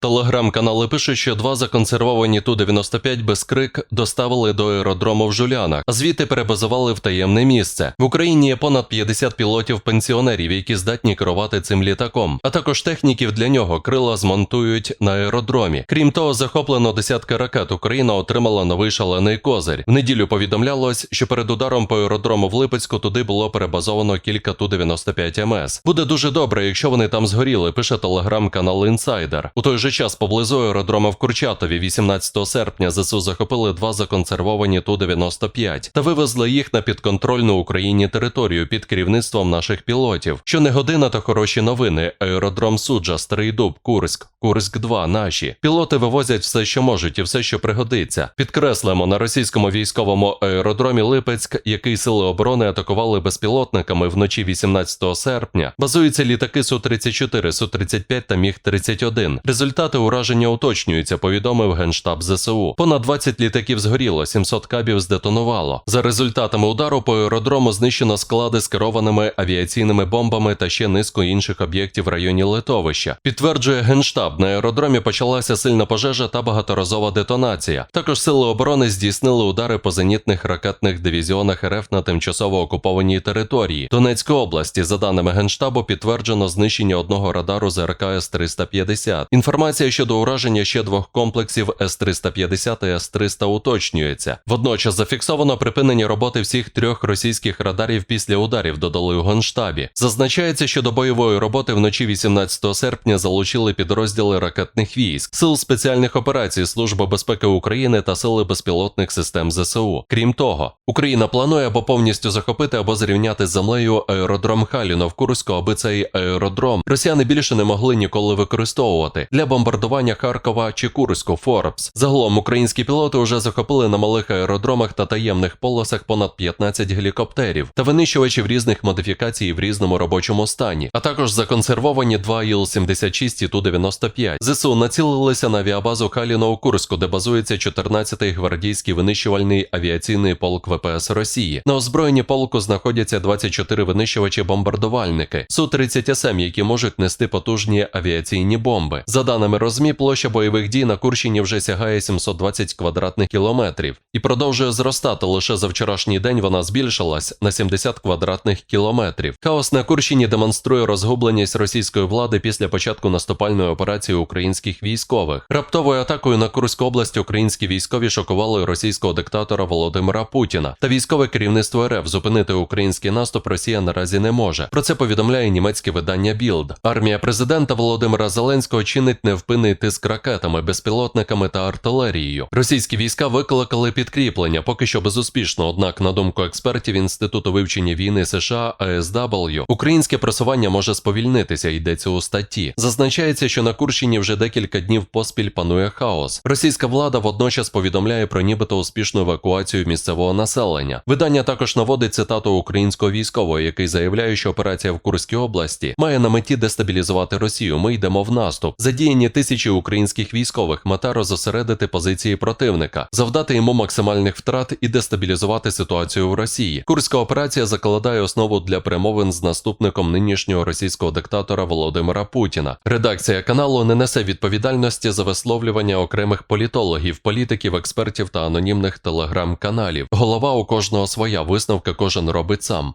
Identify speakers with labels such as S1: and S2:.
S1: Телеграм-канали пишуть, що два законсервовані Ту-95 без крик доставили до аеродрому в Жулянах, а звідти перебазували в таємне місце. В Україні є понад 50 пілотів-пенсіонерів, які здатні керувати цим літаком, а також техніків для нього крила змонтують на аеродромі. Крім того, захоплено десятки ракет. Україна отримала новий шалений козир. В неділю повідомлялось, що перед ударом по аеродрому в Липецьку туди було перебазовано кілька Ту-95 МС. Буде дуже добре, якщо вони там згоріли, пише телеграм-канал Інсайдер. У той же час поблизу аеродрома в Курчатові 18 серпня ЗСУ захопили два законсервовані Ту-95 та вивезли їх на підконтрольну Україні територію під керівництвом наших пілотів. Що не година, то хороші новини. Аеродром Суджа, Старий Дуб, Курськ, Курськ 2 наші. Пілоти вивозять все, що можуть, і все, що пригодиться. Підкреслимо на російському військовому аеродромі Липецьк, який сили оборони атакували безпілотниками вночі 18 серпня. Базуються літаки Су-34, Су-35 та Міг-31. Результати ураження уточнюються, повідомив генштаб ЗСУ. Понад 20 літаків згоріло, 700 кабів здетонувало. За результатами удару по аеродрому знищено склади з керованими авіаційними бомбами та ще низку інших об'єктів в районі литовища. Підтверджує генштаб. На аеродромі почалася сильна пожежа та багаторазова детонація. Також сили оборони здійснили удари по зенітних ракетних дивізіонах РФ на тимчасово окупованій території Донецької області. За даними генштабу, підтверджено знищення одного радару з РК С-350. Інформація щодо ураження ще двох комплексів С-350 і С-300 уточнюється. Водночас зафіксовано припинення роботи всіх трьох російських радарів після ударів, додали у генштабі. Зазначається, що до бойової роботи вночі 18 серпня залучили підрозділи ракетних військ, сил спеціальних операцій, Служби безпеки України та сили безпілотних систем ЗСУ. Крім того, Україна планує або повністю захопити, або зрівняти з землею аеродром Халіно в Курську, аби цей аеродром росіяни більше не могли ніколи використовувати для бомбардування Харкова чи Курську. Форбс. Загалом українські пілоти вже захопили на малих аеродромах та таємних полосах понад 15 гелікоптерів та винищувачів різних модифікацій в різному робочому стані, а також законсервовані два Іл-76 і Ту-95. ЗСУ націлилися на авіабазу Халіно у Курську, де базується 14-й гвардійський винищувальний авіаційний полк ВПС Росії. На озброєнні полку знаходяться 24 винищувачі-бомбардувальники Су-30СМ, які можуть нести потужні авіаційні бомби. За даними Розмі, площа бойових дій на Курщині вже сягає 720 квадратних кілометрів і продовжує зростати. Лише за вчорашній день вона збільшилась на 70 квадратних кілометрів. Хаос на Курщині демонструє розгубленість російської влади після початку наступальної операції українських військових. Раптовою атакою на Курську область українські військові шокували російського диктатора Володимира Путіна та військове керівництво РФ. Зупинити український наступ Росія наразі не може. Про це повідомляє німецьке видання Білд. Армія президента Володимира Зеленського чинить невпинний тиск ракетами, безпілотниками та артилерією. Російські війська викликали підкріплення, поки що безуспішно. Однак, на думку експертів Інституту вивчення війни США ASW, українське просування може сповільнитися. Йдеться у статті. Зазначається, що на Курщині вже декілька днів поспіль панує хаос. Російська влада водночас повідомляє про нібито успішну евакуацію місцевого населення. Видання також наводить цитату українського військового, який заявляє, що операція в Курській області має на меті дестабілізувати Росію. Ми йдемо в наступ. Задіяні тисячі українських військових мета розосередити позиції противника, завдати йому максимальних втрат і дестабілізувати ситуацію в Росії. Курська операція закладає основу для перемовин з наступником нинішнього російського диктатора Володимира Путіна. Редакція каналу не несе відповідальності за висловлювання окремих політологів, політиків, експертів та анонімних телеграм-каналів. Голова у кожного своя висновка кожен робить сам.